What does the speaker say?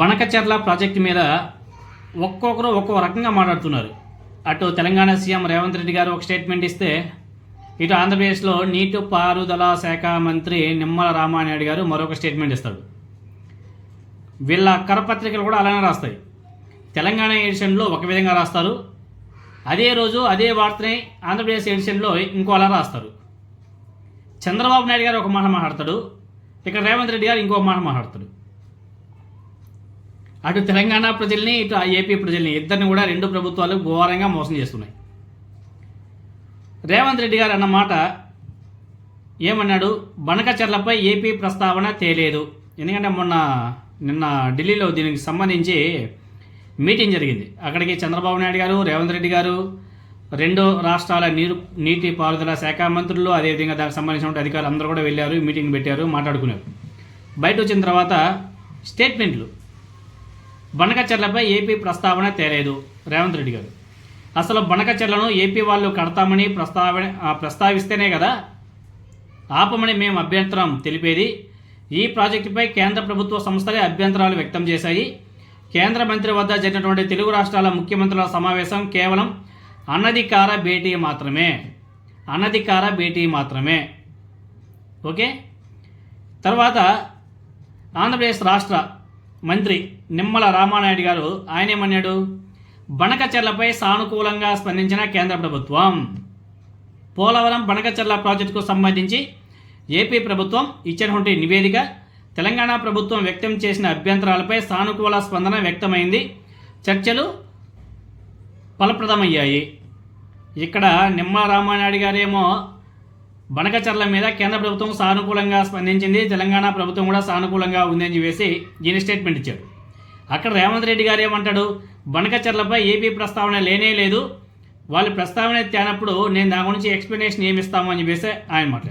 Banakacherla project మీద ఒక్కొక్కరు ఒక్కో రకంగా మాట్లాడుతున్నారు. అటు తెలంగాణ సీఎం రేవంత్ రెడ్డి గారు ఒక స్టేట్మెంట్ ఇస్తే ఇటు ఆంధ్రప్రదేశ్లో నీటి పారుదల శాఖ మంత్రి నిమ్మల రామానాయుడు గారు మరొక స్టేట్మెంట్ ఇస్తాడు. వీళ్ళ కరపత్రికలు కూడా అలానే రాస్తాయి. తెలంగాణ ఎడిషన్లో ఒక విధంగా రాస్తారు. అదే రోజు అదే వార్తని ఆంధ్రప్రదేశ్ ఎడిషన్లో ఇంకో అలా రాస్తారు. చంద్రబాబు నాయుడు గారు ఒక మాట మాట్లాడతాడు. ఇక్కడ రేవంత్ రెడ్డి గారు ఇంకో మాట మాట్లాడతాడు. అటు తెలంగాణ ప్రజల్ని ఇటు ఏపీ ప్రజల్ని ఇద్దరిని కూడా రెండు ప్రభుత్వాలు ఘోరంగా మోసం చేస్తున్నాయి. రేవంత్ రెడ్డి గారు అన్న మాట ఏమన్నాడు? బనకచర్లపై ఏపీ ప్రస్తావన తేలేదు. ఎందుకంటే మొన్న నిన్న ఢిల్లీలో దీనికి సంబంధించి మీటింగ్ జరిగింది. అక్కడికి చంద్రబాబు నాయుడు గారు రేవంత్ రెడ్డి గారు రెండు రాష్ట్రాల నీరు నీటి పారుదల శాఖ మంత్రులు అదేవిధంగా దానికి సంబంధించిన అధికారులు అందరూ కూడా వెళ్ళారు మీటింగ్ పెట్టారు మాట్లాడుకున్నారు. బయట వచ్చిన తర్వాత స్టేట్మెంట్లు బనకచెర్లపై ఏపీ ప్రస్తావన తేలేదు. రేవంత్ రెడ్డి గారు. అసలు బనకచెర్లను ఏపీ వాళ్ళు కడతామని ప్రస్తావన ప్రస్తావిస్తేనే కదా ఆపమని మేము అభ్యంతరం తెలిపేది. ఈ ప్రాజెక్టుపై కేంద్ర ప్రభుత్వ సంస్థలే అభ్యంతరాలు వ్యక్తం చేశాయి. కేంద్ర మంత్రి వద్ద జరిగినటువంటి తెలుగు రాష్ట్రాల ముఖ్యమంత్రుల సమావేశం కేవలం అనధికార భేటీ మాత్రమే. అనధికార భేటీ మాత్రమే. ఓకే? తర్వాత ఆంధ్రప్రదేశ్ రాష్ట్ర మంత్రి నిమ్మల రామానాయుడు గారు ఆయన ఏమన్నాడు? సానుకూలంగా స్పందించిన కేంద్ర ప్రభుత్వం. పోలవరం బణకచెర్ల ప్రాజెక్టుకు సంబంధించి ఏపీ ప్రభుత్వం ఇచ్చినటువంటి నివేదిక తెలంగాణ ప్రభుత్వం వ్యక్తం చేసిన అభ్యంతరాలపై సానుకూల స్పందన వ్యక్తమైంది. చర్చలు ఫలప్రదమయ్యాయి. ఇక్కడ నిమ్మల రామానాయుడు గారేమో బనకచర్ల మీద కేంద్ర ప్రభుత్వం సానుకూలంగా స్పందించింది. తెలంగాణ ప్రభుత్వం కూడా సానుకూలంగా ఉందని చెప్పేసి ఈయన స్టేట్మెంట్ ఇచ్చాడు అక్కడ రేవంత్ రెడ్డి గారు ఏమంటాడు? బనకచర్లపై ఏపీ ప్రస్తావన లేనే లేదు. వాళ్ళు ప్రస్తావన తేనప్పుడు నేను దాని గురించి ఎక్స్ప్లెనేషన్ ఏమి ఇస్తాము అని చెప్పేసి ఆయన మాట్లాడారు.